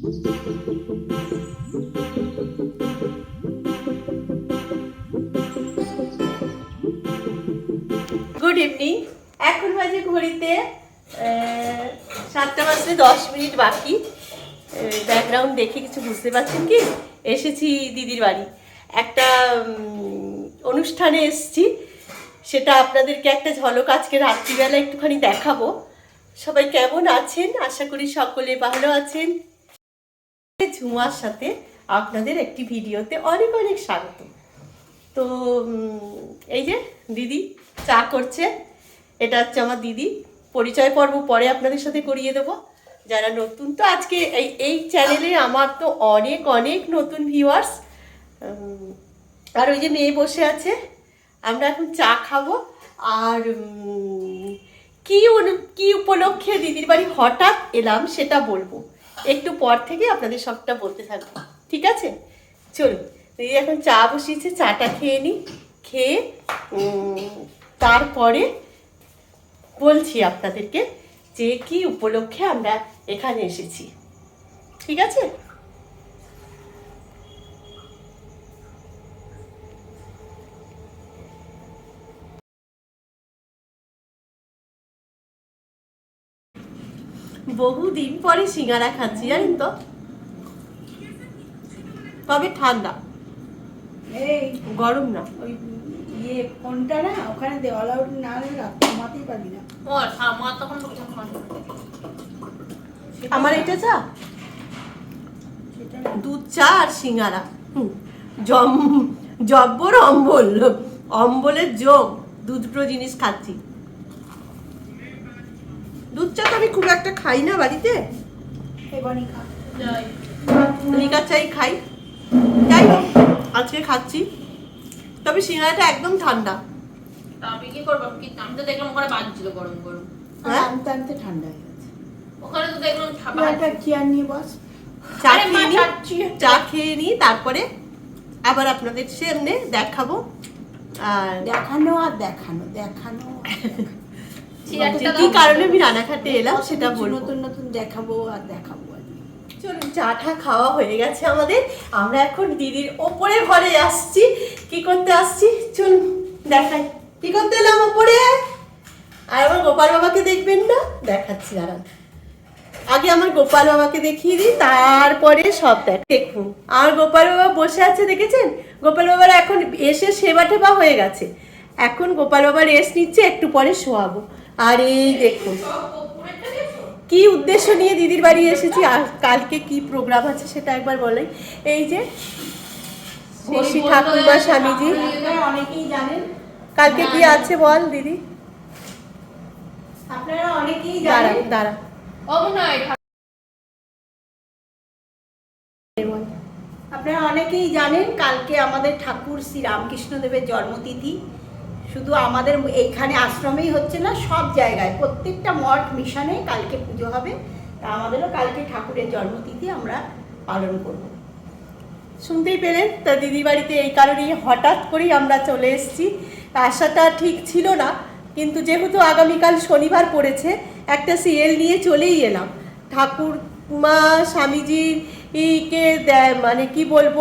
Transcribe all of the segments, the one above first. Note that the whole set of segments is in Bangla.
গুড ইভিনিং এখন বাজে ঘড়িতে সাতটা বাজতে দশ মিনিট বাকি। ব্যাকগ্রাউন্ড দেখে কিছু বুঝতে পারছেন কি? এসেছি দিদির বাড়ি। একটা অনুষ্ঠানে এসেছি। সেটা আপনাদেরকে একটা ঝলক আজকে রাত্রিবেলা একটুখানি দেখাবো। সবাই কেমন আছেন? আশা করি সকলে ভালো আছেন। ঝুমার সাথে আপনাদের একটি ভিডিওতে অনেক অনেক স্বাগত। তো এই যে দিদি চা করছে, এটা হচ্ছে আমার দিদি। পরিচয় পর্ব পরে আপনাদের সাথে করিয়ে দেবো। যারা নতুন, তো আজকে এই এই চ্যানেলে আমার তো অনেক অনেক নতুন ভিউয়ার্স আর ওই যে মেয়ে বসে আছে, আমরা এখন চা খাব। আর কি কি উপলক্ষে দিদির বাড়ি হঠাৎ এলাম সেটা বলব। একটু পর থেকে আপনাদের সবটা বলতে থাকব। ঠিক আছে? চলুন, দিদি এখন চা বসিয়েছে, চাটা খেয়ে নিই খেয়ে তারপরে বলছি আপনাদেরকে যে কি উপলক্ষে আমরা এখানে এসেছি। ঠিক আছে? বহুদিন পরে সিঙ্গারা খাচ্ছি জানেন তো? তবে ঠান্ডা। এই গরম না। ওই ইয়ে ফোনটা না ওখানে দেওয়াল আউট না হলে রাখতে ঘুমাতেই পারি না। আমার এটা চা? দুধ চা আর সিঙ্গারা। জম জব্বর অম্বল অম্বলের যোগ দুধটো জিনিস খাচ্ছি। দুধ চা তো আমি খুব একটা খাই না বাড়িতে। লিকার চাই খাই। যাই হোক আজকে খাচ্ছি। তবে সিঙ্গারাটা একদম ঠান্ডা। তা আমি কি করব? আমি তো দেখলাম ওখানে বাজছিল গরম গরম। হ্যাঁ? আনতে আনতে ঠান্ডা হয়ে গেছে। ওখানে তো দেখলাম একটা চেয়ার নিয়ে বস। চা খেয়ে নিই চা খেয়ে নিই তারপরে আবার আপনাদের সামনে দেখাবো। আর দেখানো আর দেখানো দেখানো। কি কারণে আমি রানাঘাটে এলাম সেটা নতুন নতুন দেখাবো আর দেখাবো। চলুন চাটা খাওয়া হয়ে গেছে আমাদের। আমরা এখন দিদির ওপরে ঘরে আসছি। কি করতে আসছি? চলুন দেখাই। কি করতে এলাম ওপরে? আর আমার গোপাল বাবাকে দেখবেন না? দেখাচ্ছি দাঁড়ান। আগে আমার গোপাল বাবাকে দেখিয়ে দিই তারপরে সব দেখ দেখুন আমার গোপাল বাবা বসে আছে দেখেছেন? গোপাল বাবার এখন এসে সেবা টেবা হয়ে গেছে। এখন গোপাল বাবা রেস্ট নিচ্ছে একটু পরে শোয়াবো। আর এই দেখুন। কি উদ্দেশ্য নিয়ে দিদির বাড়ি এসেছি? আর কালকে কি প্রোগ্রাম আছে সেটা একবার বলাই এই যে স্বামীজি। আপনারা অনেকেই জানেন। কালকে কি আছে বল দিদি? আপনারা অনেকেই জানেন। দাঁড়া। হয় ঠা- আপনারা অনেকেই জানেন কালকে আমাদের ঠাকুর শ্রী রামকৃষ্ণদেবের জন্মতিথি। শুধু আমাদের এইখানে আশ্রমেই হচ্ছে না, সব জায়গায়। প্রত্যেকটা মঠ, মিশনে কালকে পুজো হবে। তা আমাদেরও কালকে ঠাকুরের জন্মতিথি আমরা পালন করব। শুনতেই পেলেন? তা দিদি বাড়িতে এই কারণেই হঠাৎ করেই আমরা চলে এসেছি। আশাটা ঠিক ছিল না, কিন্তু যেহেতু আগামীকাল শনিবার পড়েছে, একটা সিএল নিয়ে চলেই এলাম। ঠাকুর, মা স্বামীজির দেয় মানে কি বলব,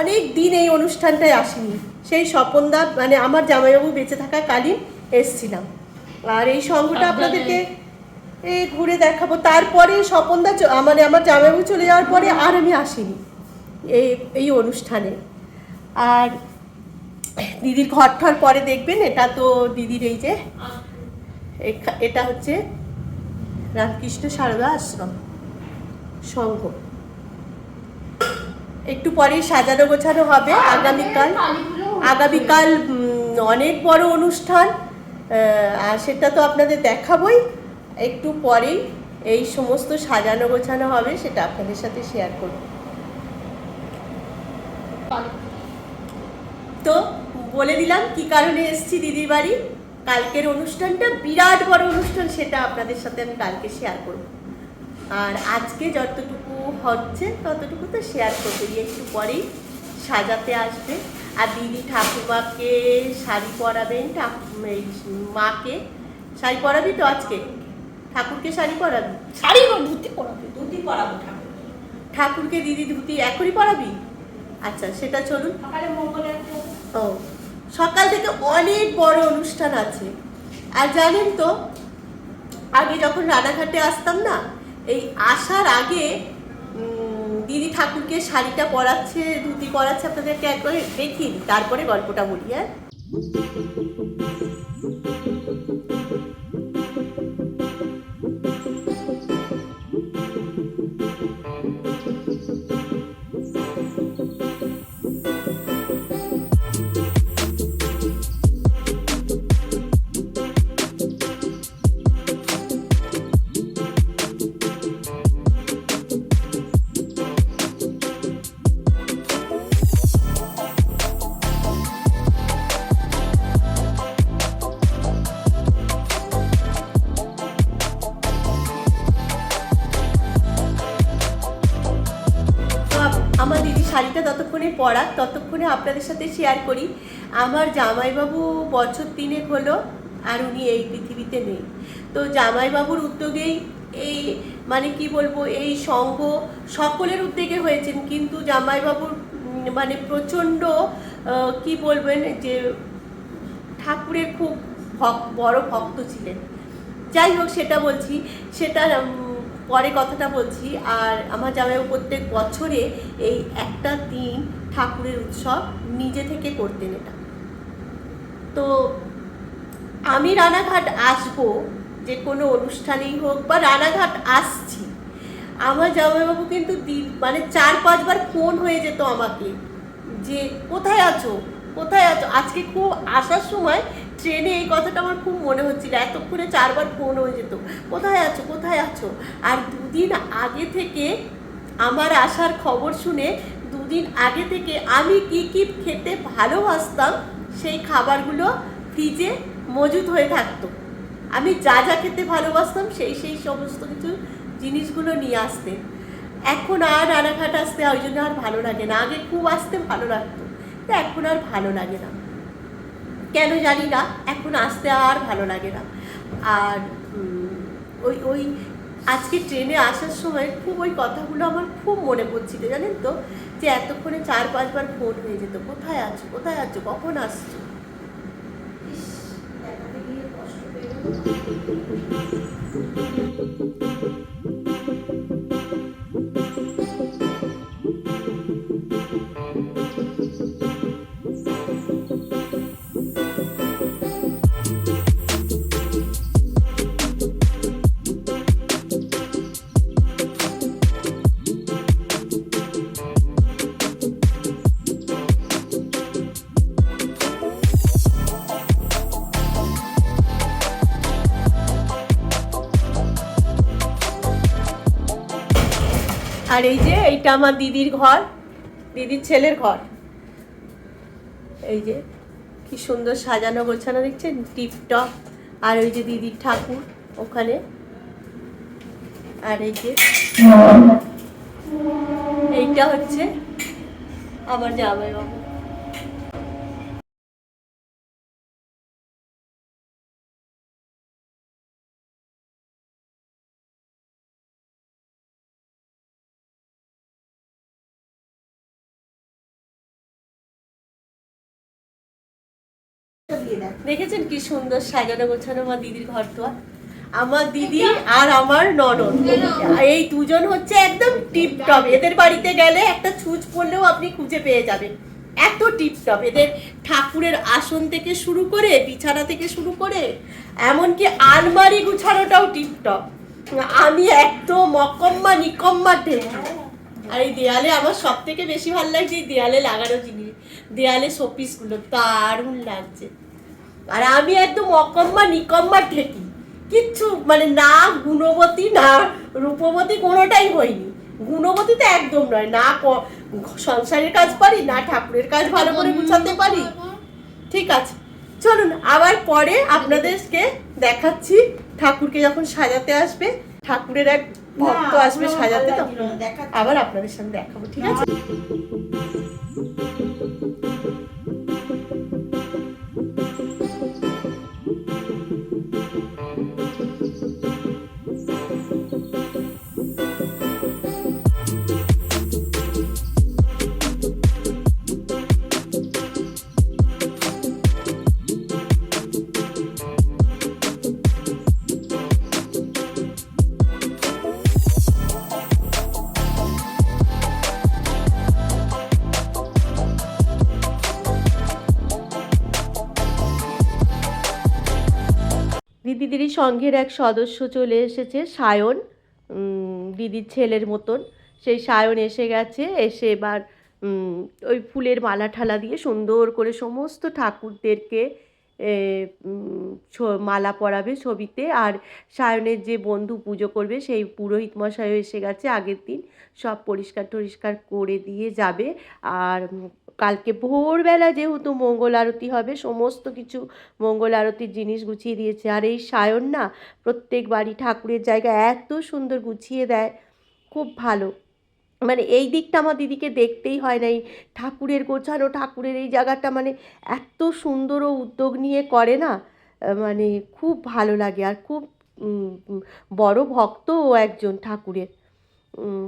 অনেক দিন এই অনুষ্ঠানটায় আসেনি। সেই স্বপনদা মানে আমার জামাইবাবু বেঁচে থাকা কালীন এসছিলাম। আর এই সঙ্গটা আপনাদেরকে এ ঘুরে দেখাবো। তারপরে স্বপনদা মানে আমার জামাইবাবু চলে যাওয়ার পরে আর আমি আসিনি এই এই অনুষ্ঠানে। আর দিদির ঘর ঠর পরে দেখবেন এটা তো দিদির এই যে এটা হচ্ছে রামকৃষ্ণ সারদা আশ্রম সংঘ একটু পরে সাজানো গোছানো হবে আগামীকাল। আগামীকাল অনেক বড় অনুষ্ঠান আর সেটা তো আপনাদের দেখাবই। একটু পরেই এই সমস্ত সাজানো গোছানো হবে, সেটা আপনাদের সাথে শেয়ার করব। তো বলে দিলাম কি কারণে এসেছি দিদির বাড়ি। কালকের অনুষ্ঠানটা বিরাট বড় অনুষ্ঠান, সেটা আপনাদের সাথে আমি কালকে শেয়ার করব। আর আজকে যতটুকু হচ্ছে, ততটুকু তো শেয়ার করতে দিয়ে একটু পরেই সাজাতে আসবে। আর দিদি ঠাকুমাকে শাড়ি পরাবেন ঠাকুর এই মাকে। শাড়ি পরাবি তো আজকে? ঠাকুরকে শাড়ি পরাবি? শাড়ি ধুতি পরাবে? ধুতি পরাবো ঠাকুর ঠাকুরকে দিদি ধুতি এখনই পরাবি? আচ্ছা সেটা চলুন। ও সকাল থেকে অনেক বড় অনুষ্ঠান আছে। আর জানেন তো আগে যখন রানাঘাটে আসতাম না এই আসার আগে দিদি ঠাকুরকে শাড়িটা পরাচ্ছে ধুতি পরাচ্ছে আপনাদেরকে একবার দিই। তারপরে গল্পটা বলি হ্যাঁ? আপনাদের সাথে শেয়ার করি। আমার জামাইবাবু বছর তিনেক হলো আর উনি এই পৃথিবীতে নেই। তো জামাইবাবুর উদ্যোগেই এই মানে কি বলব, এই সঙ্গ সকলের উদ্যোগে হয়েছেন। কিন্তু জামাইবাবুর মানে প্রচণ্ড কি বলবেন, যে ঠাকুরের খুব ভক- বড় ভক্ত ছিলেন। যাই হোক, সেটা বলছি। সেটা পরে কথাটা বলছি, আর আমার জামাইবাবু প্রত্যেক বছরে এই একটা দিন ঠাকুরের উৎসব নিজে থেকে করতেন এটা। তো আমি রানাঘাট আসব, যে কোনো অনুষ্ঠানেই হোক বা রানাঘাট আসছি, আমার জামাইবাবু কিন্তু দিন মানে চার পাঁচবার ফোন হয়ে যেত আমাকে, যে কোথায় আছো? কোথায় আছো? আজকে খুব আসার সময় ট্রেনে এই কথাটা আমার খুব মনে হচ্ছিল। এতক্ষণে চারবার ফোন হয়ে যেত। কোথায় আছো? কোথায় আছো? আর দুদিন আগে থেকে আমার আসার খবর শুনে দুদিন আগে থেকে আমি কি কি খেতে ভালোবাসতাম, সেই খাবারগুলো ফ্রিজে মজুদ হয়ে থাকতো। আমি যা যা খেতে ভালোবাসতাম, সেই সেই সমস্ত কিছু জিনিসগুলো নিয়ে আসতেন এখন আর রানাঘাট আসতে ওই জন্য আর ভালো লাগে না। আগে খুব আসতে ভালো লাগতো এখন আর ভালো লাগে না। কেন জানি না, এখন আসতে আর ভালো লাগে না। আর ওই ওই আজকে ট্রেনে আসার সময় খুব ওই কথাগুলো আমার খুব মনে পড়ছিল, জানেন তো? যে এতক্ষণে চার, পাঁচবার ফোন হয়ে যেত, কোথায় আছো কোথায় আছো, কখন আসছো? কষ্ট আর এই যে, এইটা আমার দিদির ঘর, দিদির ছেলের ঘর। এই যে, কি সুন্দর সাজানো গোছানো, দেখছেন? টিপটপ। আর ওই যে দিদির ঠাকুর ওখানে। আর এই যে, এইটা হচ্ছে আমার জামাইবাবু। এটা দেখেছেন কি সুন্দর সাজানো গোছানো আমার দিদির ঘর তো আমার দিদি আর আমার ননদ। এই দুজন হচ্ছে একদম টিপটপ। এদের বাড়িতে গেলে একটা ছুঁচ পড়লেও আপনি খুঁজে পেয়ে যাবেন। এত টিপটপ। এদের ঠাকুরের আসন থেকে শুরু করে বিছানা থেকে শুরু করে এমনকি আলমারি গুছানোটাও টিপটপ। আমি একদম মকম্মা নিকম্মা ঠেকি আর এই দেয়ালে আমার সব থেকে বেশি ভালো লাগছে এই দেয়ালে লাগানো জিনিস। দেয়ালে শোপিসগুলো দারুণ লাগছে। আর আমি একদম অকম্মা নিকম্মা ঠেকি। কিচ্ছু মানে না গুণবতী না রূপবতী কোনোটাই হয়নি। গুণবতী তো একদম নয় না সংসারের কাজ পারি না ঠাকুরের কাজ ভালো করে গুছাতে পারি। ঠিক আছে চলুন আবার পরে আপনাদেরকে দেখাচ্ছি ঠাকুরকে যখন সাজাতে আসবে ঠাকুরের এক ভক্ত আসবে সাজাতে তখন। আবার আপনাদের সঙ্গে দেখাবো ঠিক আছে? সংঘের এক সদস্য চলে এসেছে, সায়ন দিদির ছেলের মতন। সেই সায়ন এসে গেছে, এসে এবার ওই ফুলের মালা ঠালা দিয়ে সুন্দর করে সমস্ত ঠাকুরদেরকে মালা পরাবে ছবিতে। আর সায়নের যে বন্ধু পুজো করবে, সেই পুরোহিত মশাইও এসে গেছে। আগের দিন সব পরিষ্কার টরিষ্কার করে দিয়ে যাবে। আর কালকে ভোরবেলা যেহেতু মঙ্গল আরতি হবে, সমস্ত কিছু মঙ্গল আরতির জিনিস গুছিয়ে দিয়েছে। আর এই সায়ন না, প্রত্যেক বাড়ি ঠাকুরের জায়গা এত সুন্দর গুছিয়ে দেয়। খুব ভালো। মানে এই দিকটা আমার দিদিকে দেখতেই হয় না এই ঠাকুরের গোছানো, ঠাকুরের এই জায়গাটা মানে এত সুন্দর ও উদ্যোগ নিয়ে করে না মানে খুব ভালো লাগে। আর খুব বড় ভক্ত ও একজন ঠাকুরের।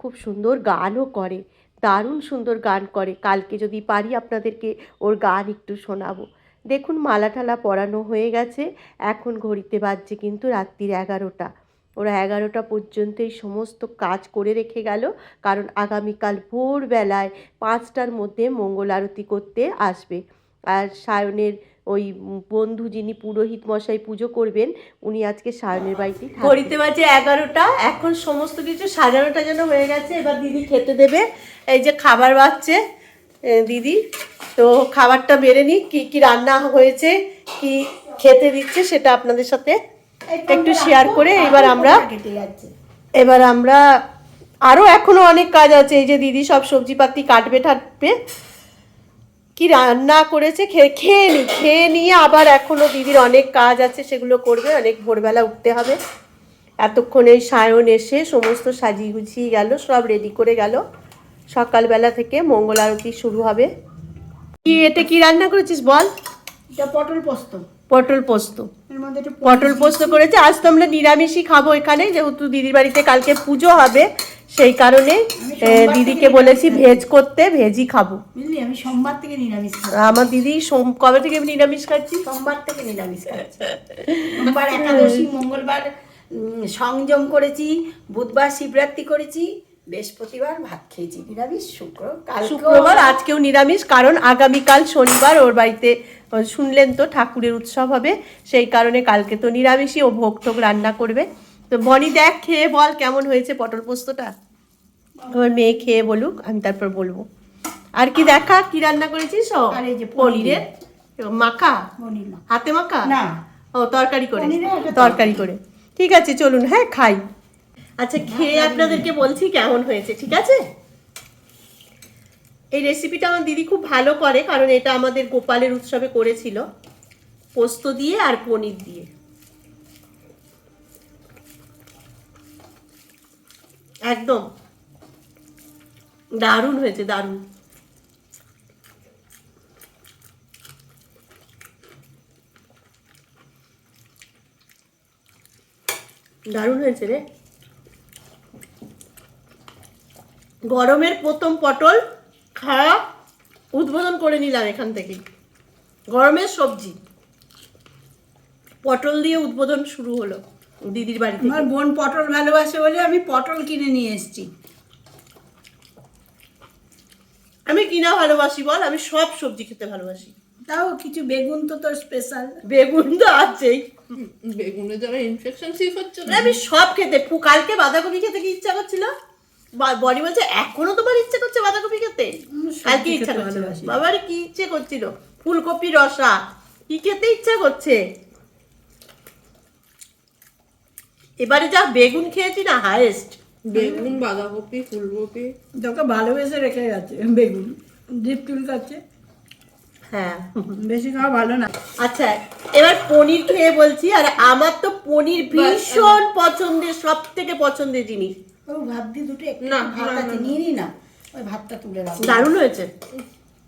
খুব সুন্দর গানও করে, দারুণ সুন্দর গান করে। কালকে যদি পারি আপনাদেরকে ওর গান একটু শোনাবো। দেখুন মালা টালা পরানো হয়ে গেছে, এখন ঘড়িতে বাজছে কিন্তু রাত্রির এগারোটা। ওরা এগারোটা পর্যন্ত এই সমস্ত কাজ করে রেখে গেল। কারণ আগামীকাল ভোরবেলায় পাঁচটার মধ্যে মঙ্গল আরতি করতে আসবে। আর সায়নের ওই বন্ধু যিনি পুরোহিত মশাই পুজো করবেন, উনি আজকে সায়নের বাড়িতেই ঘড়িতে বাজে এগারোটা, এখন সমস্ত কিছু সাজানোটা যেন হয়ে গেছে। এবার দিদি খেতে দেবে। এই যে খাবার বাচ্ছে দিদি। তো খাবারটা বেড়ে নিই কী কী রান্না হয়েছে, কি খেতে দিচ্ছে সেটা আপনাদের সাথে একটু শেয়ার করে এবার আমরা এবার আমরা আরও এখনও অনেক কাজ আছে এই যে দিদি সব সবজিপাতি কাটবে টাটবে কি রান্না করেছে খেয়ে খেয়ে নি খেয়ে নিয়ে আবার এখনও দিদির অনেক কাজ আছে সেগুলো করবে অনেক ভোরবেলা উঠতে হবে। এতক্ষণে সায়ন এসে সমস্ত সাজিয়ে গুছিয়ে গেল সব রেডি করে গেল। সকালবেলা থেকে মঙ্গল আরতি শুরু হবে। কি এটা কি রান্না করেছিস বল? এটা পটল পোস্ত। পটল পোস্ত। পটল পোস্ত করেছে। আজ তো আমরা নিরামিষই খাব এখানে যেহেতু দিদির বাড়িতে কালকে পুজো হবে সেই কারণে দিদিকে বলেছি ভেজ করতে ভেজই খাব। বুঝলি? আমি সোমবার থেকে নিরামিষ আমার দিদি সোম কবে থেকে নিরামিষ খাচ্ছি? সোমবার থেকে নিরামিষ খাচ্ছি। সোমবার একাদশী মঙ্গলবার সংযম করেছি বুধবার শিবরাত্রি করেছি বৃহস্পতিবার ভাত খেয়েছি নিরামিষ শুক্র শুক্রবার আজকেও নিরামিষ কারণ আগামীকাল শনিবার ওর বাড়িতে শুনলেন তো ঠাকুরের উৎসব হবে সেই কারণে কালকে তো নিরামিষই ও ভোগ টোগ রান্না করবে। তো বনি দেখ খেয়ে বল কেমন হয়েছে পটল পোস্তটা? তোমার মেয়ে খেয়ে বলুক আমি তারপর বলব। আর কি দেখা কি রান্না করেছিস? ও আর এই যে পনিরের? মাখা? হাতে মাখা? না। ও তরকারি করে। তরকারি করে। ঠিক আছে চলুন হ্যাঁ খাই। আচ্ছা খেয়ে আপনাদেরকে বলছি কেমন হয়েছে ঠিক আছে? এই রেসিপিটা আমার দিদি খুব ভালো করে কারণ এটা আমাদের গোপালের উৎসবে করেছিল। পোস্ত দিয়ে আর পনির দিয়ে। একদম। দারুণ হয়েছে দারুণ। দারুণ হয়েছে রে। গরমের প্রথম পটল খাওয়া উদ্বোধন করে নিলাম এখান থেকে। গরমের সবজি। পটল দিয়ে উদ্বোধন শুরু হলো দিদির বাড়ি আমার বোন পটল ভালোবাসে বলে আমি পটল কিনে নিয়ে এসেছি। আমি কিনা ভালোবাসি বল আমি সব সবজি খেতে ভালোবাসি। তাও কিছু বেগুন তো তোর স্পেশাল বেগুন তো আছেই। বেগুনে যারা ইনফেকশন ঠিক হচ্ছে আমি সব খেতে কালকে বাঁধাকপি খেতে কি ইচ্ছা করছিল? বা- বনি বলছে এখনও তোমার ইচ্ছে করছে বাঁধাকপি খেতে? কালকে ইচ্ছা করছিল। বাবার কি ইচ্ছে করছিল? ফুলকপি রসা কি খেতে ইচ্ছা করছে? এবারে যা বেগুন খেয়েছি না হায়েস্ট বেগুন বাঁধাকপি ফুলকপি। তোকে ভালোবেসে রেখে গেছে বেগুন। ডিপ চুল খাচ্ছে। হ্যাঁ। বেশি খাওয়া ভালো না। আচ্ছা এবার পনির খেয়ে বলছি আর আমার তো পনির ভীষণ পছন্দের সব থেকে পছন্দের জিনিস। ও ভাত দিয়ে দুটো একটু না, ভাত আছে নিয়ে নি না? ওই ভাতটা তুলে রাখো। দারুণ হয়েছে।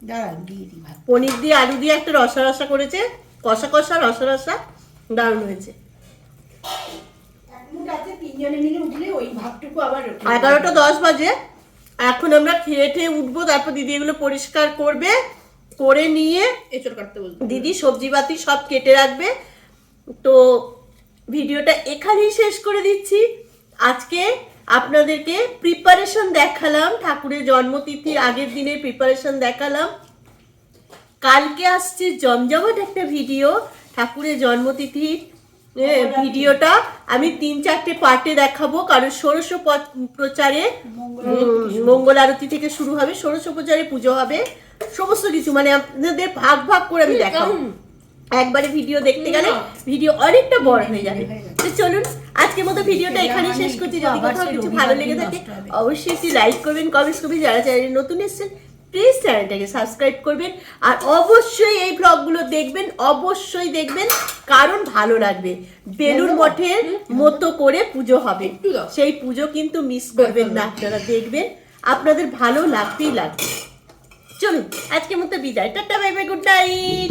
দাঁড়া দিয়ে দি ভাত। পনির দিয়ে আলু দিয়ে একটা রসা রসা করেছে। কষা কষা রসা রসা দারুণ হয়েছে। এগারোটা দশ বাজে। এখন আমরা খেয়ে ঠেয়ে উঠবো তারপর দিদি এগুলো পরিষ্কার করবে করে নিয়ে এঁচড় কাটতে বলতে দিদি সবজি বাতি সব কেটে রাখবে। তো ভিডিওটা এখানেই শেষ করে দিচ্ছি। আজকে আপনাদেরকে প্রিপারেশন দেখালাম ঠাকুরের জন্মতিথির আগের দিনের প্রিপারেশন দেখালাম। কালকে আসছে জমজমাট একটা ভিডিও ঠাকুরের জন্মতিথির ভিডিওটা আমি তিন চারটে পার্টে দেখাবো কারণ ষোড়শ প্রচারে মঙ্গল আরতি থেকে শুরু হবে ষোড়শ প্রচারে পুজো হবে সমস্ত কিছু মানে আপনাদের ভাগ ভাগ করে আমি দেখাবো। একবারে ভিডিও দেখতে গেলে ভিডিও অনেকটা বড় হয়ে যাবে। তো চলুন আজকের মতো ভিডিওটা এখানে শেষ করছি। যদি কোথাও কিছু ভালো লেগে থাকে অবশ্যই একটি লাইক করবেন কমেন্টস করবেন। যারা চ্যানেলে নতুন এসেছেন প্লিজ চ্যানেলটাকে সাবস্ক্রাইব করবেন। আর অবশ্যই এই ব্লগগুলো দেখবেন অবশ্যই দেখবেন কারণ ভালো লাগবে। বেলুর মঠের মতো করে পুজো হবে। সেই পুজো কিন্তু মিস করবেন না। আপনারা দেখবেন আপনাদের ভালো লাগতেই লাগবে। চলুন আজকের মতো বিদায়। Tata bye bye good night